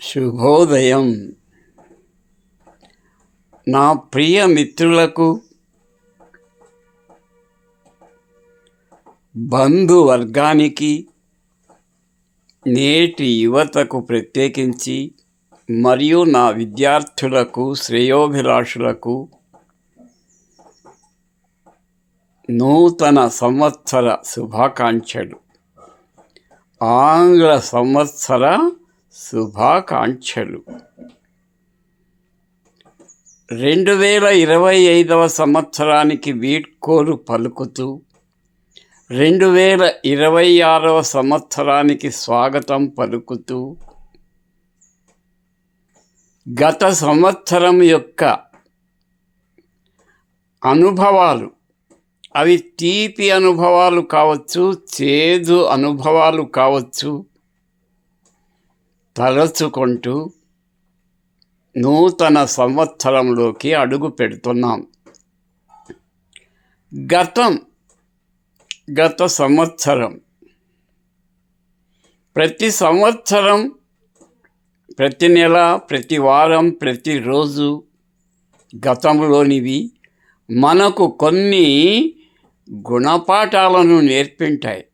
శుభోదయం. నా ప్రియ మిత్రులకు బంధువర్గానికి నేటి యువతకు ప్రత్యేకించి మరియు నా విద్యార్థులకు శ్రేయోభిలాషులకు నూతన సంవత్సర శుభాకాంక్షలు. ఆంగ్ల సంవత్సర శుభాకాంక్షలు. రెండు వేల ఇరవై ఐదవ సంవత్సరానికి వీడ్కోలు పలుకుతూ రెండు వేల ఇరవై ఆరవ సంవత్సరానికి స్వాగతం పలుకుతూ గత సంవత్సరం యొక్క అనుభవాలు అవి తీపి అనుభవాలు కావచ్చు చేదు అనుభవాలు కావచ్చు తలచుకుంటూ నూతన సంవత్సరంలోకి అడుగు పెడుతున్నాం. గతం గత సంవత్సరం. ప్రతి సంవత్సరం ప్రతి నెల ప్రతి వారం ప్రతిరోజు గతంలోనివి మనకు కొన్ని గుణపాఠాలను నేర్పింటాయి.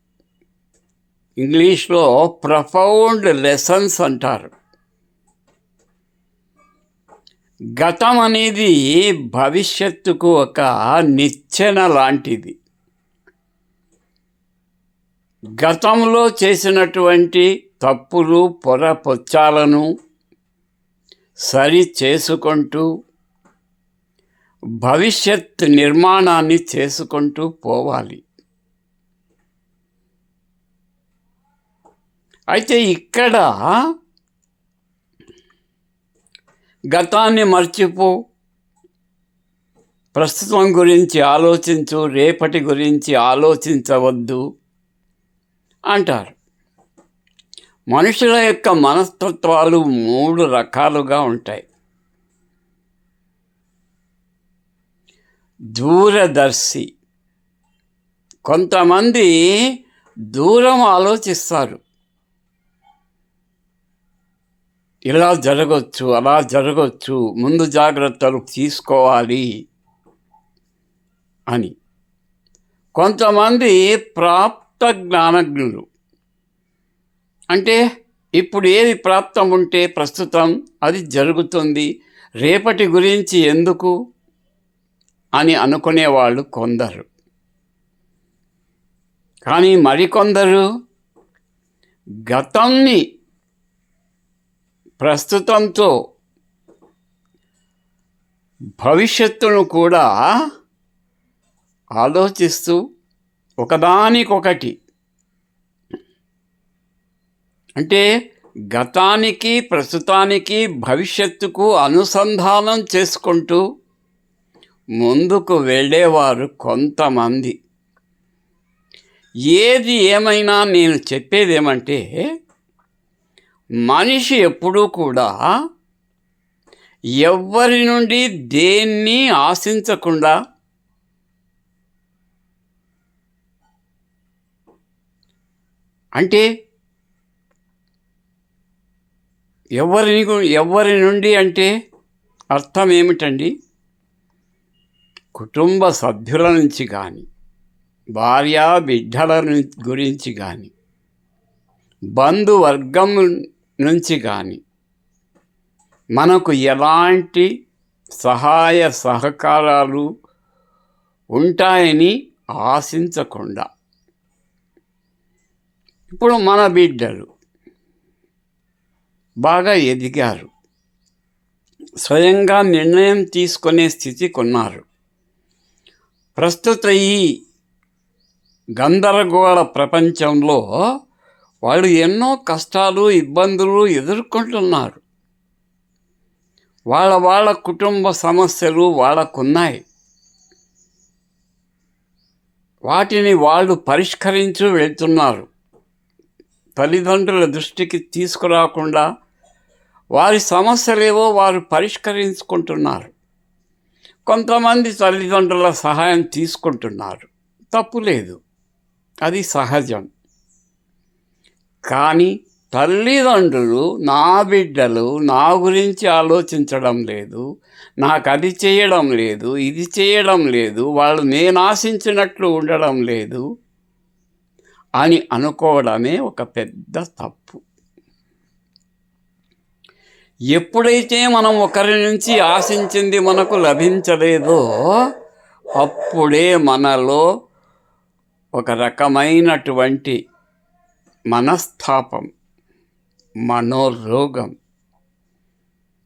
ఇంగ్లీష్లో ప్రఫౌండ్ లెసన్స్ అంటారు. గతం అనేది భవిష్యత్తుకు ఒక నిచ్చెన లాంటిది. గతంలో చేసినటువంటి తప్పులు పొరపొచ్చాలను సరి చేసుకుంటూ భవిష్యత్ నిర్మాణాన్ని చేసుకుంటూ పోవాలి. అయితే ఇక్కడ గతాన్ని మర్చిపో. ప్రస్తుతం గురించి ఆలోచించు రేపటి గురించి ఆలోచించవద్దు అంటారు. మనుషుల యొక్క మనస్తత్వాలు మూడు రకాలుగా ఉంటాయి. దూరదర్శి. కొంతమంది దూరం ఆలోచిస్తారు. ఇలా జరగవచ్చు అలా జరగవచ్చు ముందు జాగ్రత్తలు తీసుకోవాలి అని. కొంతమంది ప్రాప్త జ్ఞానజ్ఞులు. అంటే ఇప్పుడు ఏది ప్రాప్తం ఉంటే ప్రస్తుతం అది జరుగుతుంది రేపటి గురించి ఎందుకు అని అనుకునేవాళ్ళు కొందరు. కానీ మరికొందరు గతాన్ని ప్రస్తుతంతో భవిష్యత్తును కూడా ఆలోచిస్తూ ఒకదానికొకటి. అంటే గతానికి ప్రస్తుతానికి భవిష్యత్తుకు అనుసంధానం చేసుకుంటూ ముందుకు వెళ్ళేవారు కొంతమంది. ఏది ఏమైనా నేను చెప్పేదేమంటే మనిషి ఎప్పుడూ కూడా ఎవ్వరి నుండి దేన్ని ఆశించకుండా అంటే ఎవరిని ఎవరి నుండి అంటే అర్థం ఏమిటండి? కుటుంబ సభ్యుల నుంచి కానీ భార్య బిడ్డల గురించి కానీ బంధువర్గం నుంచి కానీ మనకు ఎలాంటి సహాయ సహకారాలు ఉంటాయని ఆశించకుండా. ఇప్పుడు మన బిడ్డలు బాగా ఎదిగారు. స్వయంగా నిర్ణయం తీసుకునే స్థితి కొన్నారు ప్రస్తుత ఈ గందరగోళ ప్రపంచంలో వాళ్ళు ఎన్నో కష్టాలు ఇబ్బందులు ఎదుర్కొంటున్నారు వాళ్ళ వాళ్ళ కుటుంబ సమస్యలు వాళ్ళకున్నాయి. వాటిని వాళ్ళు పరిష్కరించి వెళ్తున్నారు. తల్లిదండ్రుల దృష్టికి తీసుకురాకుండా వారి సమస్యలేవో వారు పరిష్కరించుకుంటున్నారు. కొంతమంది తల్లిదండ్రుల సహాయం తీసుకుంటున్నారు. తప్పు లేదు. అది సహజం. కానీ తల్లిదండ్రులు నా బిడ్డలు నా గురించి ఆలోచించడం లేదు నాకు అది చేయడం లేదు ఇది చేయడం లేదు వాళ్ళు నేను ఆశించినట్లు ఉండడం లేదు అని అనుకోవడమే ఒక పెద్ద తప్పు. ఎప్పుడైతే మనం ఒకరి నుంచి ఆశించింది మనకు లభించలేదో అప్పుడే మనలో ఒక రకమైనటువంటి మనస్తాపం మనోరోగం.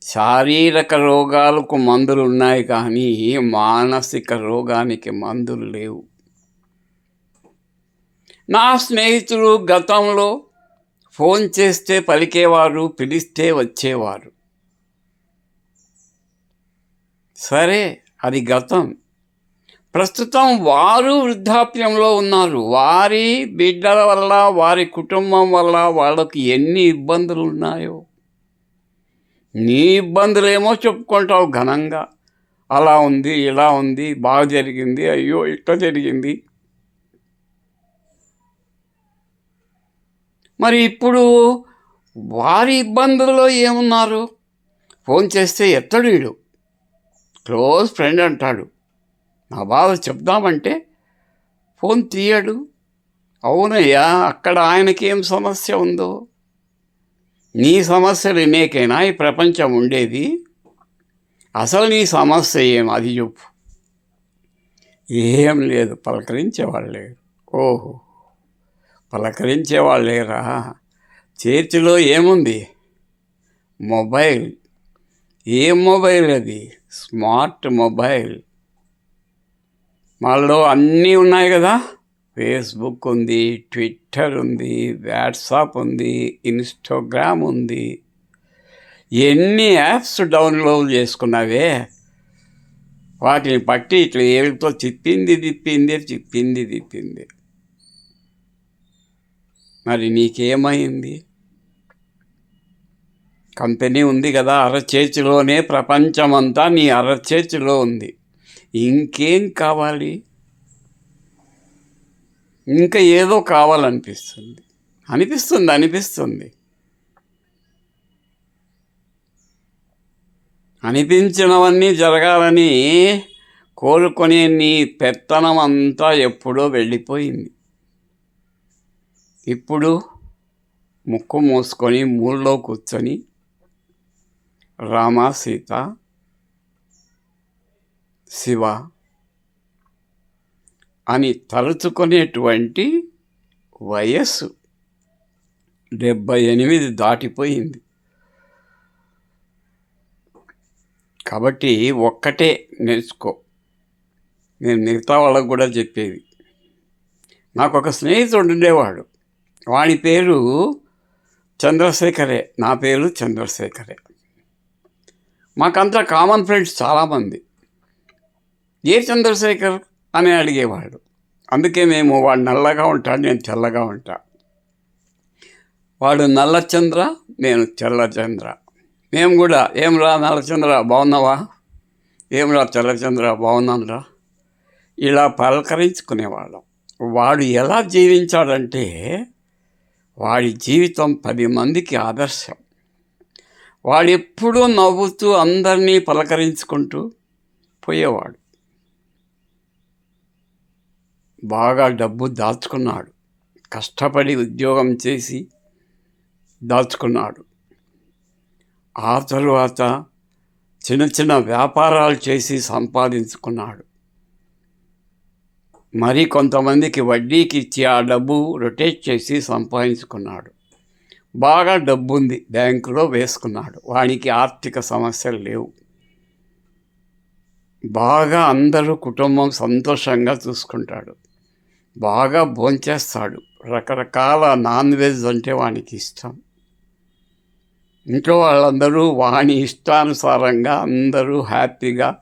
శారీరక రోగాలకు మందులు ఉన్నాయి కానీ మానసిక రోగానికి మందులు లేవు. నా స్నేహితులు గతంలో ఫోన్ చేస్తే పలికేవారు పిలిస్తే వచ్చేవారు. సరే అది గతం. ప్రస్తుతం వారు వృద్ధాప్యంలో ఉన్నారు. వారి బిడ్డల వల్ల వారి కుటుంబం వల్ల వాళ్ళకి ఎన్ని ఇబ్బందులు ఉన్నాయో. నీ ఇబ్బందులేమో చెప్పుకుంటావు ఘనంగా. అలా ఉంది ఇలా ఉంది బాగా జరిగింది అయ్యో ఇట్లా జరిగింది. మరి ఇప్పుడు వారి ఇబ్బందుల్లో ఏమున్నారు? ఫోన్ చేస్తే ఎత్తడు వీడు. క్లోజ్ ఫ్రెండ్ అంటాడు. నా బాధ చెప్దామంటే ఫోన్ తీయడు. అవునయ్యా అక్కడ ఆయనకి ఏం సమస్య ఉందో? నీ సమస్యలు వినేకైనా ఈ ప్రపంచం ఉండేది? అసలు నీ సమస్య ఏం? అది చెప్పు. ఏం లేదు పలకరించేవాళ్ళు. లేరు ఓహో పలకరించేవాళ్ళు లేరా చేతిలో ఏముంది? మొబైల్. ఏం మొబైల్ అది? Smart mobile. వాళ్ళలో అన్నీ ఉన్నాయి కదా. ఫేస్బుక్ ఉంది ట్విట్టర్ ఉంది వాట్సాప్ ఉంది ఇన్స్టాగ్రామ్ ఉంది. ఎన్ని యాప్స్ డౌన్లోడ్ చేసుకున్నావే? వాటిని పట్టి ఇట్లా ఏళ్ళతో తిప్పింది తిప్పింది తిప్పింది తిప్పింది. మరి నీకేమైంది? కంపెనీ ఉంది కదా అరచేతిలోనే ప్రపంచమంతా నీ అరచేతిలో ఉంది. ఇంకేం కావాలి? ఇంకా ఏదో కావాలనిపిస్తుంది. అనిపిస్తుంది అనిపిస్తుంది. అనిపించినవన్నీ జరగాలని కోరుకునే నీ పెత్తనం అంతా ఎప్పుడో వెళ్ళిపోయింది. ఇప్పుడు ముక్కు మూసుకొని మూల్లో కూర్చొని రామ సీత శివ అని తలుచుకునేటువంటి వయస్సు డెబ్బై ఎనిమిది దాటిపోయింది. కాబట్టి ఒక్కటే నేర్చుకో. నేను మిగతా వాళ్ళకు కూడా చెప్పేది. నాకు ఒక స్నేహితుడు ఉండేవాడు. వాడి పేరు చంద్రశేఖరే. నా పేరు చంద్రశేఖరే. మాకంతా కామన్ ఫ్రెండ్స్ చాలామంది. ఏ చంద్రశేఖర్ అని అడిగేవాడు. అందుకే మేము వాడు నల్లగా ఉంటాడు నేను తెల్లగా ఉంటా. వాడు నల్లచంద్ర నేను తెల్లచంద్ర. మేము కూడా ఏం రా నల్లచంద్ర బాగున్నావా? ఏం రా తెల్లచంద్ర బాగున్నానురా ఇలా పలకరించుకునేవాళ్ళం. వాడు ఎలా జీవించాడంటే వాడి జీవితం పది మందికి ఆదర్శం. వాడెప్పుడూ నవ్వుతూ అందరినీ పలకరించుకుంటూ పోయేవాడు. బాగా డబ్బు దాచుకున్నాడు. కష్టపడి ఉద్యోగం చేసి దాచుకున్నాడు. ఆ తరువాత చిన్న చిన్న వ్యాపారాలు చేసి సంపాదించుకున్నాడు. మరి కొంతమందికి వడ్డీకి ఇచ్చి ఆ డబ్బు రొటేట్ చేసి సంపాదించుకున్నాడు. బాగా డబ్బు ఉంది బ్యాంకులో వేసుకున్నాడు. వానికి ఆర్థిక సమస్యలు లేవు. బాగా అందరూ కుటుంబం సంతోషంగా చూసుకుంటాడు. బాగా భోంచేస్తాడు. రకరకాల నాన్ వెజ్ అంటే వానికి ఇష్టం. ఇంట్లో వాళ్ళందరూ వాని ఇష్టానుసారంగా అందరూ హ్యాపీగా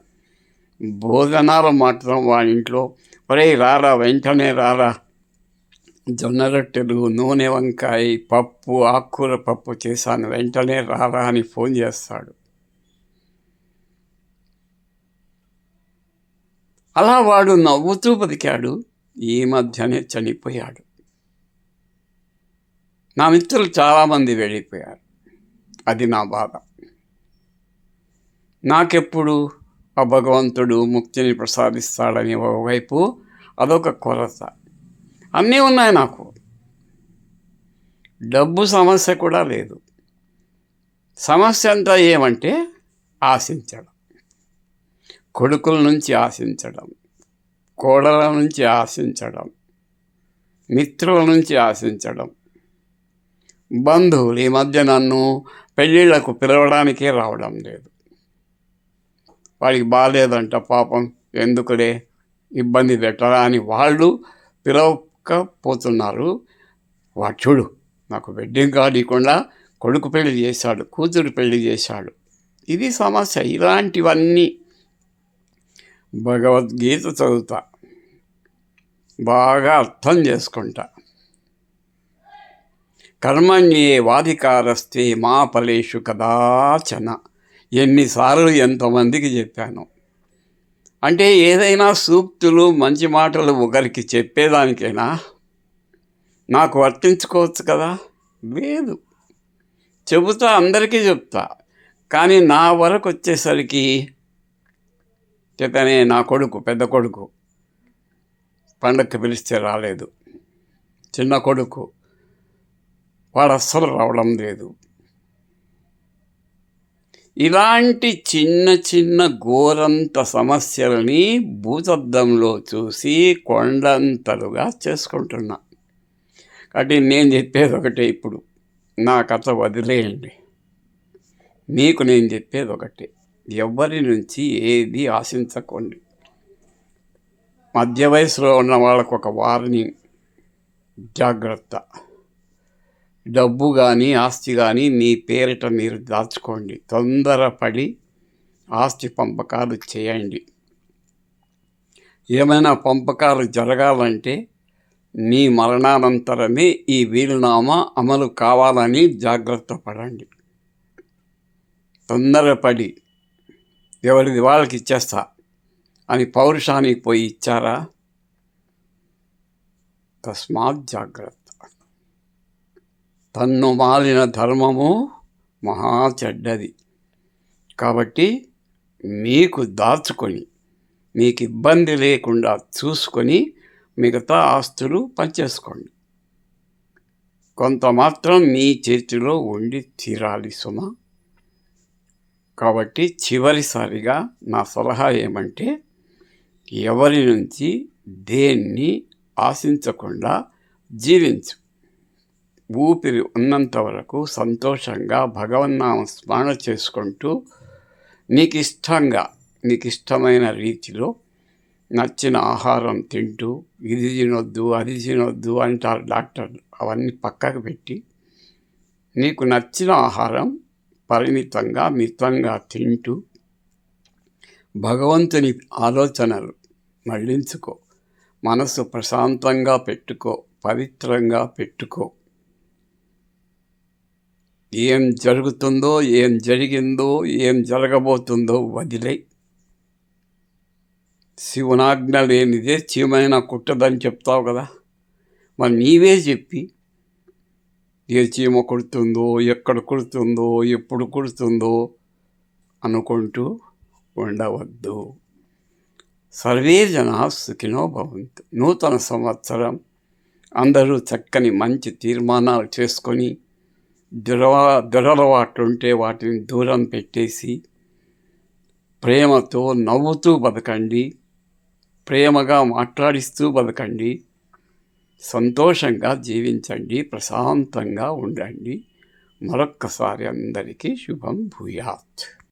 భోజనాలు మాత్రం వాని ఇంట్లో. ఒరే రారా వెంటనే రారా. జొన్న రొట్టెలు నూనె వంకాయ పప్పు ఆకుకూర పప్పు చేశాను. వెంటనే రారా అని ఫోన్ చేస్తాడు. అలా వాడు నవ్వుతూ బతికాడు. ఈ మధ్యనే చనిపోయాడు. నా మిత్రులు చాలామంది వెళ్ళిపోయారు. అది నా బాధ. నాకెప్పుడు ఆ భగవంతుడు ముక్తిని ప్రసాదిస్తాడని ఒకవైపు అదొక కొరత. అన్నీ ఉన్నాయి నాకు. డబ్బు సమస్య కూడా లేదు. సమస్య అంతా ఏమంటే ఆశించడం. కొడుకుల నుంచి ఆశించడం. కోడల నుంచి ఆశించడం మిత్రుల నుంచి ఆశించడం బంధువులు ఈ మధ్య నన్ను పెళ్ళిళ్ళకు పిలవడానికే రావడం లేదు. వాడికి బాగాలేదంట పాపం ఎందుకులే? ఇబ్బంది పెట్టరా అని వాళ్ళు పిలవకపోతున్నారు. వాడు చూడు నాకు వెడ్డింగ్ కార్డు ఇవ్వకుండా కొడుకు పెళ్ళి చేశాడు కూతురు పెళ్ళి చేశాడు. ఇది సమస్య. ఇలాంటివన్నీ భగవద్గీత చదువుతా. బాగా అర్థం చేసుకుంటా. కర్మణ్యే వాధికారస్తే మా ఫలేషు కదాచన. ఎన్నిసార్లు ఎంతమందికి చెప్పాను. అంటే ఏదైనా సూక్తులు మంచి మాటలు ఒకరికి చెప్పేదానికైనా? నాకు వర్తించుకోవచ్చు కదా? లేదు. చెబుతా అందరికీ చెప్తా. కానీ నా వరకు వచ్చేసరికి చేతనే నా కొడుకు పెద్ద కొడుకు పండక్కి పిలిస్తే రాలేదు. చిన్న కొడుకు వాడు అస్సలు రావడం లేదు. ఇలాంటి చిన్న చిన్న ఘోరంత సమస్యలని భూతద్దంలో చూసి కొండంతలుగా చేసుకుంటున్నా. కాబట్టి నేను చెప్పేది ఒకటే ఇప్పుడు. నా కథ వదిలేయండి. మీకు నేను చెప్పేది ఒకటే. ఎవరి నుంచి ఏది ఆశించకండి. మధ్య వయసులో ఉన్న వాళ్ళకు ఒక వార్నింగ్ జాగ్రత్త. డబ్బు కానీ ఆస్తి కానీ మీ పేరిట మీరు దాచుకోండి. తొందరపడి ఆస్తి పంపకాలు చేయండి. ఏమైనా పంపకాలు జరగాలంటే మీ మరణానంతరమే ఈ వీలునామా అమలు కావాలని జాగ్రత్త పడండి. తొందరపడి ఎవరిది? వాళ్ళకి ఇచ్చేస్తా. అని పౌరుషానికి పోయి ఇచ్చారా? తస్మాత్ జాగ్రత్త. తన్ను మాలిన ధర్మము మహా చెడ్డది. కాబట్టి మీకు దాచుకొని మీకు ఇబ్బంది లేకుండా చూసుకొని మిగతా ఆస్తులు పనిచేసుకోండి. కొంత మాత్రం మీ చేతిలో ఉండి తీరాలి సుమ. కాబట్టి చివరిసారిగా నా సలహా ఏమంటే ఎవరి నుంచి దేన్ని ఆశించకుండా జీవించు. ఊపిరి ఉన్నంత వరకు సంతోషంగా భగవన్నామ స్మరణ చేసుకుంటూ నీకు ఇష్టంగా నీకు ఇష్టమైన రీతిలో నచ్చిన ఆహారం తింటూ ఇది తినొద్దు అది తినొద్దు అంటారు డాక్టర్లు. అవన్నీ పక్కకు పెట్టి నీకు నచ్చిన ఆహారం పరిమితంగా మితంగా తింటూ భగవంతుని ఆలోచనలు మళ్ళించుకో మనసు ప్రశాంతంగా పెట్టుకో పవిత్రంగా పెట్టుకో. ఏం జరుగుతుందో ఏం జరిగిందో ఏం జరగబోతుందో వదిలే శివునాజ్ఞ లేనిదే చీమైన కుట్టదని చెప్తావు కదా. మరి నీవే చెప్పి ఏ చీమ కుడుతుందో ఎక్కడ కుడుతుందో ఎప్పుడు కుడుతుందో అనుకుంటూ ఉండవద్దు. సర్వే జన సుఖినో భవంతు. నూతన సంవత్సరం. అందరూ చక్కని మంచి తీర్మానాలు చేసుకొని దురవ దురలవాట్లుంటే వాటిని దూరం పెట్టేసి ప్రేమతో నవ్వుతూ బతకండి. ప్రేమగా మాట్లాడిస్తూ బతకండి. సంతోషంగా జీవించండి ప్రశాంతంగా ఉండండి. మరొక్కసారి అందరికీ శుభం భూయాత్.